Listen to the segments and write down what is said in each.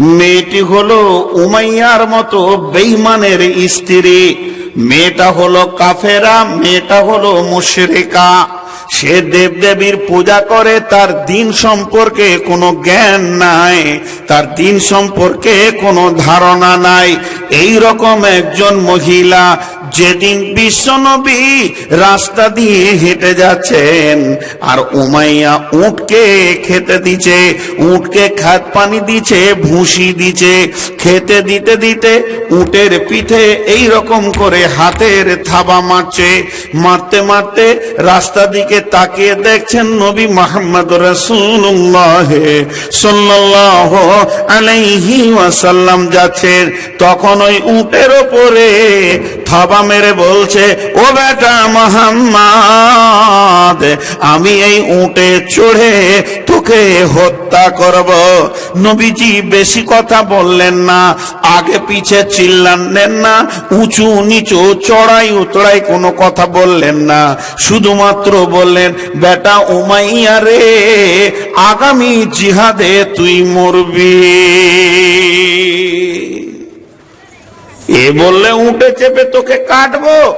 মেয়েটি হলো উমাইয়ার মতো বেইমানের স্ত্রী। মেয়েটা হলো কাফেরা, মেয়েটা হলো মুশরিকা। সে দেবদেবীর পূজা করে, তার দিন সম্পর্কে কোনো জ্ঞান নাই, তার দিন সম্পর্কে কোনো ধারণা নাই। এই রকম একজন মহিলা যেদিন বিশ্বনবী রাস্তা দিয়ে হেঁটে যাচ্ছেন, আর উমাইয়া উটকে খেতে দিছে উটকে খাদ পানি দিছে ভুসি দিছে খেতে দিতে দিতে উটের পিঠে এই রকম করে হাতের থাবা মারছে। মারতে মারতে রাস্তা দিকে তাকিয়ে দেখছেন নবী মোহাম্মদ রসুল্লাহ সাল্লাহ আলাইহি ওয়াসাল্লাম যাচ্ছেন। তখন ওই উটের ওপরে থাবা মেরে বলছে, ও বেটা মোহাম্মদ, আমি এই উটে চড়ে তোকে হত্যা করব। নবীজি বেশি কথা বললেন না, আগে পিছে চিল্লালেন না, উঁচু নিচু চড়াই উতড়াই কোনো কথা বললেন না। শুধুমাত্র বললেন, বেটা উমাইয়া রে, আগামী জিহাদে তুই মরবি। এ বললে উঠে চেপে তোকে কাটবো।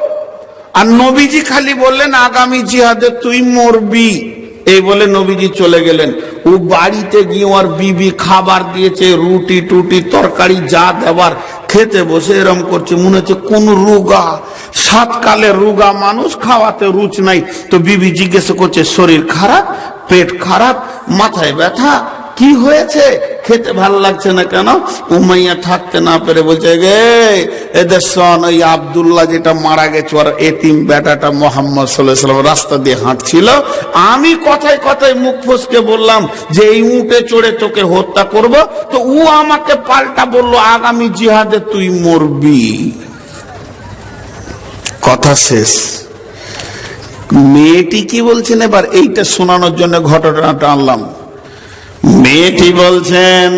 আর নবীজি খালি বললেন, আগামী জিহাদে তুই মরবি। এই বলে নবীজি চলে গেলেন। ও বাড়িতে গিয়ে ওর বিবি খাবার দিয়েছে, রুটি টুটি, তরকারি যা দেবার, খেতে বসে এরম করছে, মনে হচ্ছে কোন রুগা। সাতকালে রুগা মানুষ, খাওয়াতে রুচ নাই। তো বিবি জিজ্ঞেস করছে, শরীর খারাপ? পেট খারাপ? মাথায় ব্যথা? কি হয়েছে? খেতে ভালো লাগছে না কেন? উমাইয়া থাকতে না পেরে বলছে, গে, এদের সন ওই আবদুল্লাহ যেটা মারা গেছে, ওর এতিম বেটাটা মোহাম্মদ সাল্লাম রাস্তা দিয়ে হাঁটছিল। আমি কথায় কথায় মুখ ফসকে বললাম যে, এই উঁটে চড়ে তোকে হত্যা করব। তো ও আমাকে পাল্টা বলল, আগামী জিহাদে তুই মরবি। কথা শেষ। মেয়েটি কি বলছেন এবার? এইটা শোনানোর জন্য ঘটনাটা আনলাম। মেয়েটি বলছেন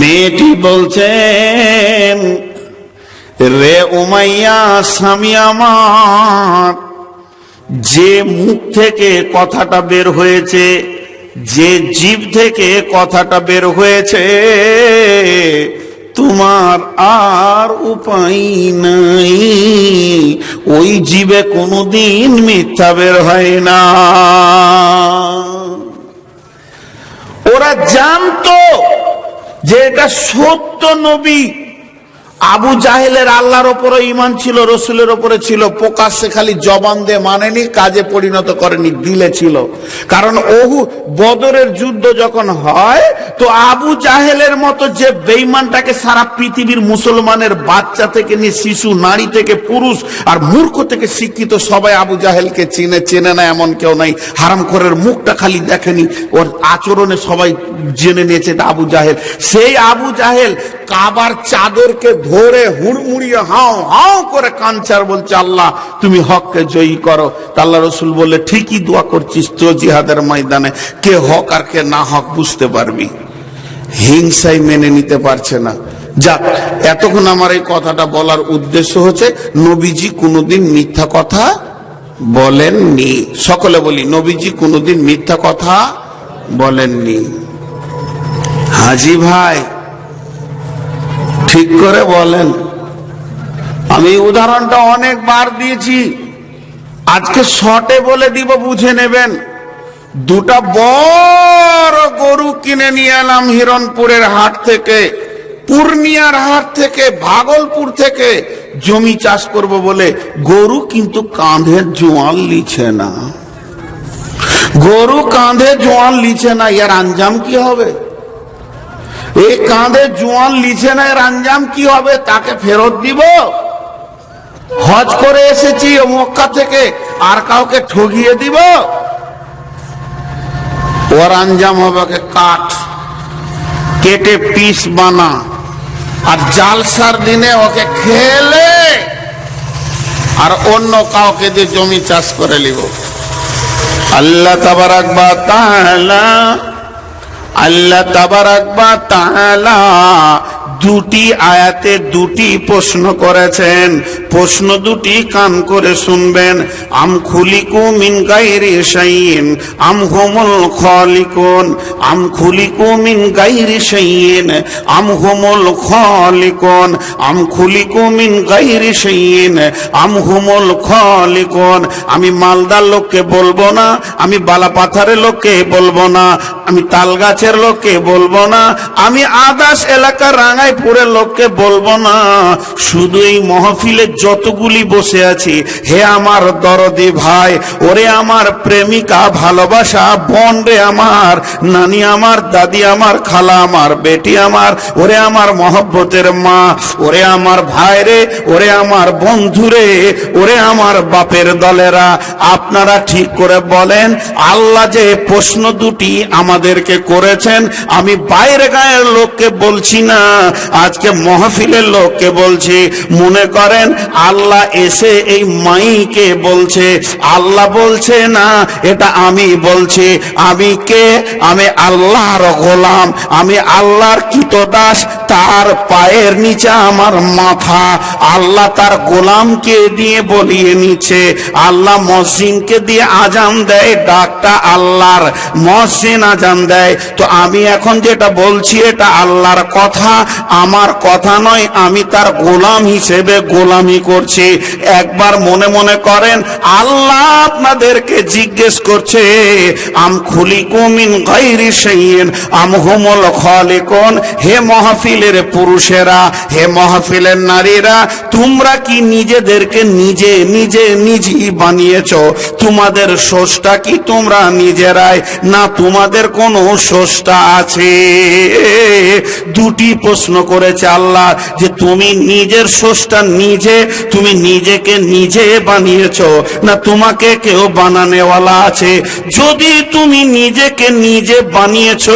মেয়েটি বলছেন, রে উমাইয়া, স্বামী আমার, যে মুখ থেকে কথাটা বের হয়েছে, যে জীব থেকে কথাটা বের হয়েছে, তোমার আর উপায় নাই। ওই জীবে কোনোদিন মিথ্যা বের হয় না। ওরা জানতো যে এটা সত্য নবী। আবু জাহেলের আল্লাহর ওপরে ইমান ছিল, রসুলের ওপরে ছিল। প্রকাশ্যে খালি জবান দিয়ে মানেনি, কাজে পরিণত করেনি, দিলে ছিল। কারণ ওহু বদরের যুদ্ধ যখন হয়, তো আবু জাহেলের মতো যে বেইমানটাকে সারা পৃথিবীর মুসলমানের বাচ্চা থেকে নিয়ে শিশু, নারী থেকে পুরুষ আর মূর্খ থেকে শিক্ষিত সবাই আবু জাহেলকে চিনে, চেনে না, এমন কেউ নাই। হারাম করের মুখটা খালি দেখেনি, ওর আচরণে সবাই জেনে নিয়েছে আবু জাহেল। সেই আবু জাহেল কাবার চাদরকে ধরে হুড়মুড়িয়ে হাও হাও করে কাঞ্চার বলছে, আল্লাহ, তুমি হককে জয়ী করো। তা আল্লাহ রসুল বললে, ঠিকই দোয়া করছিস তো জিহাদের ময়দানে। কে হক আর কে না হক বুঝতে পারবি। হিংসাই মেনে নিতে পারছে না। যাক, এতক্ষণ আমার এই কথাটা বলার উদ্দেশ্য হচ্ছে, নবীজি কোনোদিন মিথ্যা কথা বলেননি। সকলে বলি, নবীজি কোনোদিন মিথ্যা কথা বলেননি। হাজি ভাই ঠিক করে বলেন। আমি উদাহরণটা অনেকবার দিয়েছি। আজকে শটে বলে দিব, বুঝে নেবেন। দুটা বড় গরু কিনে নিয়ে এলাম হিরণপুরের হাট থেকে, পূর্ণিয়ার হাট থেকে, ভাগলপুর থেকে। জমি চাষ করব বলে গরু কিন্তু কাঁধে জোয়াল লিছে না। গরু কাঁধে জোয়াল লিছে না ইয়ার আঞ্জাম কি হবে? এই কাঁধে জোয়ান লিছে না, এর আঞ্জাম কি হবে? তাকে ফেরত দিব। হজ করে এসেছি মক্কা থেকে আর কাউকে ঠগিয়ে দিব। ওর আঞ্জাম হবে কাঠ, কেটে পিস বানা, আর জালসার দিনে ওকে খেলে আর অন্য কাউকে দিয়ে জমি চাষ করে নিব। আল্লাহ তাবারাক বা তাআলা আল্লাহ তাবারাক বা দুটি আয়াতে দুটি প্রশ্ন করেছেন। প্রশ্ন দুটি কান করে শুনবেন। আম খুলিকু মিন গাইরি শাইইন, আম হুমুল খালিকুন, আম খুলিকু মিন গাইরি শাইইন, আম হুমুল খালিকুন, আম খুলিকু মিন গাইরি শাইইন, আম হুমুল খালিকুন। আমি মালদার লোককে বলব না, আমি বালাপাথারের লোককে বলব না, আমি তাল গাছের লোককে বলব না, আমি আদাস এলাকার রাঙাইপুরের লোককে বলব না, শুধু এই মহফিলে যতগুলি বসে আছি, হে আমার দরদি ভাই, ওরে আমার প্রেমিকা, ভালোবাসা, বোন রে আমার, নানি আমার, দাদি আমার, খালা আমার, বেটি আমার, ওরে আমার মহব্বতের মা, ওরে আমার ভাই রে, ওরে আমার বন্ধু রে, ওরে আমার বাপের দলেরা, আপনারা ঠিক করে বলেন, আল্লাহ যে প্রশ্ন দুটি আমাদেরকে করেছেন, আমি বাইরে গায়ের লোককে বলছি না আজকে মহফিলের লোককে বলছি, মনে করেন আল্লাহ এসে এই মাইকে বলছে, আল্লাহ বলছে না, এটা আমি বলছি, আমি কে? আমি আল্লাহর গোলাম, আমি আল্লাহর কৃতদাস, তার পায়ের নিচে আমার মাথা, আল্লাহ তার গোলামকে দিয়ে বলিয়ে নিচ্ছে, আল্লাহ মসজিদকে দিয়ে আজান দেয়, ডাকটা আল্লাহর মসজিদ আজান দেয়, তো আমি এখন যেটা বলছি, এটা আল্লাহর কথা আমার কথা নয়, আমি তার গোলাম হিসেবে গোলামি করছি। একবার মনে মনে করেন, আল্লাহ আপনাদেরকে জিজ্ঞেস করছে, আম খুলি কুমিন গাইরি সেইন আম হুমল খালিকুন? হে মহফিলের পুরুষেরা, হে মহফিলের নারীরা, তোমরা কি নিজেদেরকে নিজে নিজে, নিজেই বানিয়েছ? তোমাদের সোষটা কি তোমরা নিজেরাই? না তোমাদের কোনো সোষটা আছে? দুটি প্রশ্ন করেছে আল্লাহ যে তুমি নিজের সোষটা নিজে, তুমি নিজেকে নিজে বানিয়েছ, না তোমাকে কেউ বানানেওয়ালা আছে। যদি তুমি নিজেকে নিজে বানিয়েছ,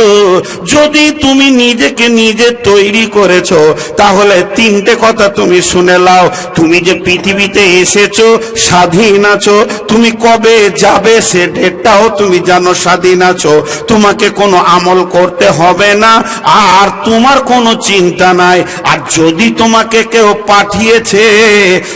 যদি তুমি নিজেকে নিজে তৈরি করেছ, তাহলে তিনটে কথা তুমি শুনে লাও তুমি যে পৃথিবীতে এসেছ, স্বাধীন আছো, তুমি কবে যাবে সে ডেটটাও তুমি জানো স্বাধীন আছো। তোমাকে কোনো আমল করতে হবে না। আর তোমার কোনো চিন্তা নাই। আর যদি তোমাকে কেউ পাঠিয়েছে,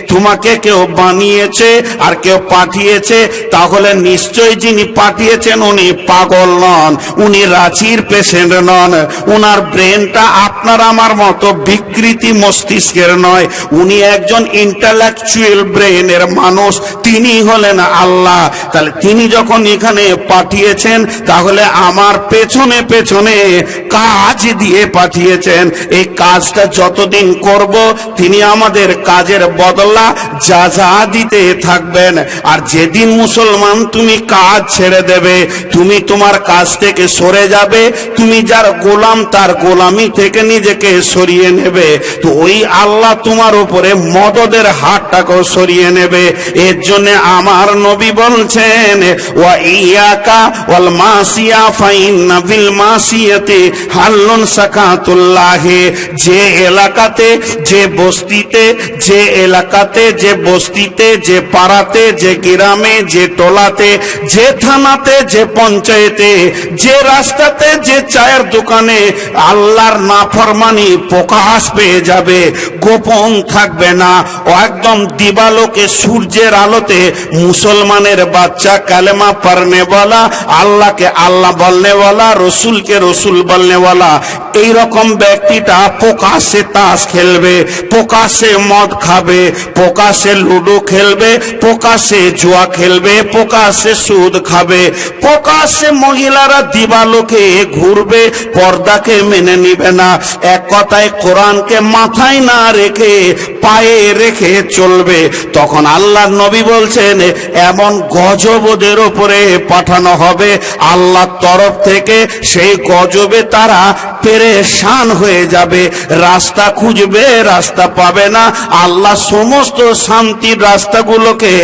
তোমাকে কেউ বানিয়েছে আর কেউ পাঠিয়েছে, তাহলে নিশ্চয় যিনি পাঠিয়েছেন উনি পাগল নন, উনি রাঁচির পেশেন্ট নন। উনার ব্রেনটা আপনার আমার মতো বিকৃতি মস্তিষ্কের নয়। উনি একজন ইন্টালেকচুয়াল ব্রেনের মানুষ তিনি হলেন আল্লাহ। তাহলে তিনি যখন এখানে পাঠিয়েছেন, তাহলে আমার পেছনে পেছনে কাজ দিয়ে পাঠিয়েছেন। এই কাজটা যতদিন করব, তিনি আমাদের কাজের বদলা যা যা দিতে থাকবেন। আর যেদিন মুসলমান তুমি কাজ ছেড়ে দেবে, তুমি তোমার কাজ থেকে সরে যাবে, তুমি যার গোলাম তার গোলামি থেকে নিজেকে সরিয়ে নেবে। তো ওই আল্লাহ তোমার উপরে মদদের হাতটাকেও সরিয়ে নেবে। এর জন্য আমার নবী বলছেন ওয়া ইয়াকা ওয়াল মাসিয়া ফাইন্না বিল মাসিয়াতে যে এলাকাতে, যে বস্তিতে, যে এলাকাতে, যে বস্তিতে, যে পাড়াতে, যে গ্রামে, যে টোলাতে, যে থানাতে, যে পঞ্চায়েতে, যে রাস্তাতে, যে চায়ের দোকানে আল্লাহর নাফরমানি প্রকাশ পেয়ে যাবে, গোপন থাকবে না। ও একদম দিবালোকে সূর্যের আলোতে মুসলমানের বাচ্চা কালেমা পড়নে বলা আল্লাহকে আল্লাহ বলনে বলা রসুলকে রসুল বলনে বলা এই রকম ব্যক্তিটা প্রকাশ্যে তাস খেলবে, প্রকাশ্যে মদ খাবে, প্রকাশ্যে লুডো খেলবে, প্রকাশ্যে জুয়া খেলবে, প্রকাশ্যে সুদ খাবে, প্রকাশ্যে মহিলারা দিবালোকে ঘুরবে, পর্দাকে মেনে নিবে না, এক কথায় কোরআনকে মাথায় না রেখে পায়ে রেখে চলবে। তখন আল্লাহ নবী বলছেন, এমন গজবদের ওপরে পাঠানো হবে। আল্লাহর তরফ থেকে সেই গজবে তারা পেরেশান হয়ে যাবে, রাস্তা খুঁজবে, রাস্তা পাবে না। আল্লাহ সমস্ত শান্তির রাস্তাগুলোকে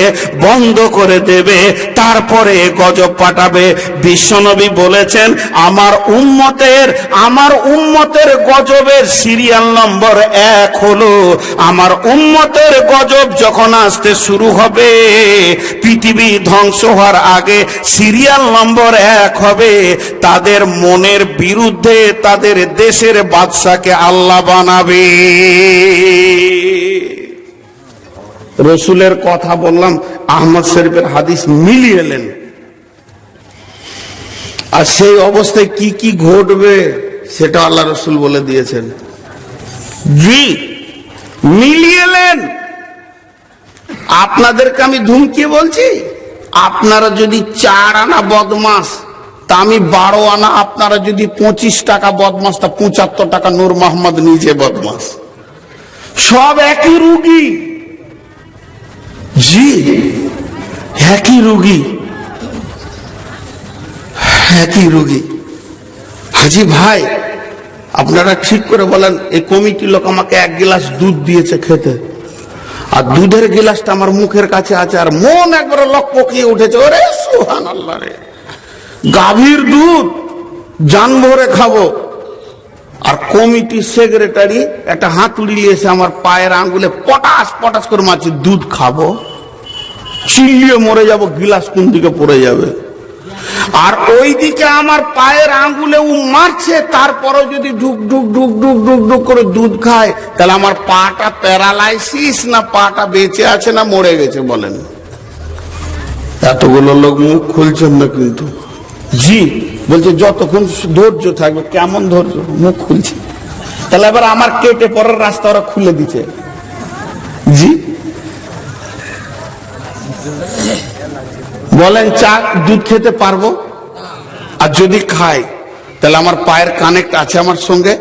বন্ধ করে দেবে, তারপরে গজব পাঠাবে। বিশ্বনবী বলেছেন, আমার উম্মতের আমার উম্মতের গজবের সিরিয়াল নম্বর এক হলো, আমার উম্মতের গজব যখন আসতে শুরু হবে, পৃথিবী ধ্বংস হওয়ার আগে সিরিয়াল নম্বর এক হবে। তাদের মনের বিরুদ্ধে, তাদের আমাদের দেশের বাদশাকে আল্লাহ বানাবে। রসুলের কথা বললাম, আহমদ শরীফের হাদিস মিলিয়ে এলেন। আর সেই অবস্থায় কি কি ঘটবে, সেটা আল্লাহ রসুল বলে দিয়েছেন। জি, মিলিয়ে এলেন। আপনাদেরকে আমি ধুমকিয়ে বলছি, আপনারা যদি চার আনা বদমাস তা আমি বারো আনা, আপনারা যদি পঁচিশ টাকা বদমাস, তা পঁচাত্তর টাকা নূর মোহাম্মদ নিজে বদমাস। সব একই রুগী। জি, একই রুগী। একই রুগী। হাজি ভাই, আপনারা ঠিক করে বলেন এই কমিটি লোক আমাকে এক গিলাস দুধ দিয়েছে খেতে। আর দুধের গিলাসটা আমার মুখের কাছে আছে, আর মন একবারে লকপকিয়ে উঠেছে। ওরে সুহান আল্লাহ রে। গাভীর দুধ জান ভরে খাব। আর কমিটি সেক্রেটারি একটা হাতুড়ি এসে আমার পায়ের আঙ্গুলে পটাশ পটাশ করে মারছে, দুধ খাব? চিল্লিয়ে মরে যাব, গিলাস কোন দিকে পড়ে যাবে? আর ওইদিকে আমার পায়ের আঙ্গুলে ও মারছে, তারপরেও যদি ঢুক ঢুক ঢুক ঢুক ঢুক ঢুক করে দুধ খায়, তাহলে আমার পাটা প্যারালাইসিস না পাটা বেঁচে আছে না মরে গেছে বলেন। এতগুলো লোক মুখ খুলছেন না কিন্তু। জি। বলছে, যতক্ষণ ধৈর্য থাকবে, কেমন ধৈর্য? মুখ খুলছে। তাহলে এবার আমার কেটে পরের রাস্তা ওরা খুলে দিচ্ছে জি। বলেন, চা, দুধ খেতে পারব? আর যদি খাই, তাহলে আমার পায়ের কানেক্ট আছে আমার সঙ্গে?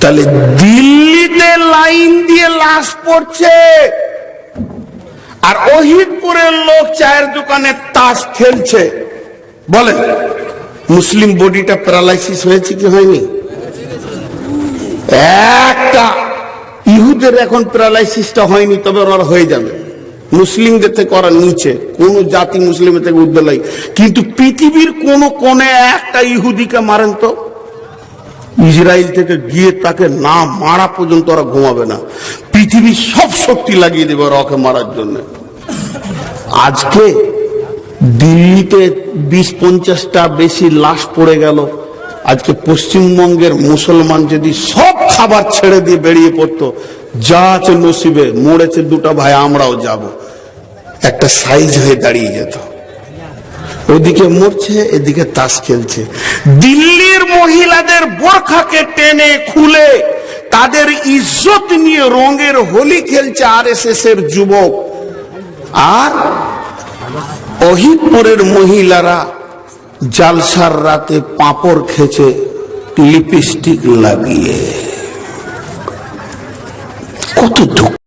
তাহলে দিল্লিতে লাইন দিয়ে লাশ পড়ছে। আর অহিদপুরের লোক চায়ের দোকানে তাস খেলছে। বলেন, মুসলিম বডিটা প্যারালাইসিস হয়েছে কি হয়নি? একটা, ইহুদের এখন প্যারালাইসিসটা হয়নি, তবে ওনার হয়ে যাবে। মুসলিমদের থেকে ওরা নিচে, কোন জাতি মুসলিমের থেকে উদ্দলাই কিন্তু পৃথিবীর কোন কোনে একটা ইহুদিকে মারেন তো, ইসরায়েল থেকে গিয়ে তাকে না মারা পর্যন্ত ওরা ঘুমাবে না। পৃথিবীর সব শক্তি লাগিয়ে দেবে ওরা ওকে মারার জন্য। আজকে দিল্লিতে বিশ পঞ্চাশটা বেশি লাশ পড়ে গেল। আজকে পশ্চিমবঙ্গের মুসলমান যদি সব খাবার ছেড়ে দিয়ে বেরিয়ে পড়তো, যা আছে নসিবে, মরেছে দুটো ভাই, আমরাও যাব। একটা সাইজ হয়ে দাঁড়িয়ে যেত। ওদিকে মরছে, এদিকে তাস খেলছে। দিল্লির মহিলাদের বোরখাকে টেনে খুলে তাদের ইজ্জত নিয়ে রঙের হোলি খেলছে আর এস এর যুবক। আর অহিদপুরের মহিলারা জালসার রাতে পাঁপড় খেছে লিপস্টিক লাগিয়ে। কত দুঃখ।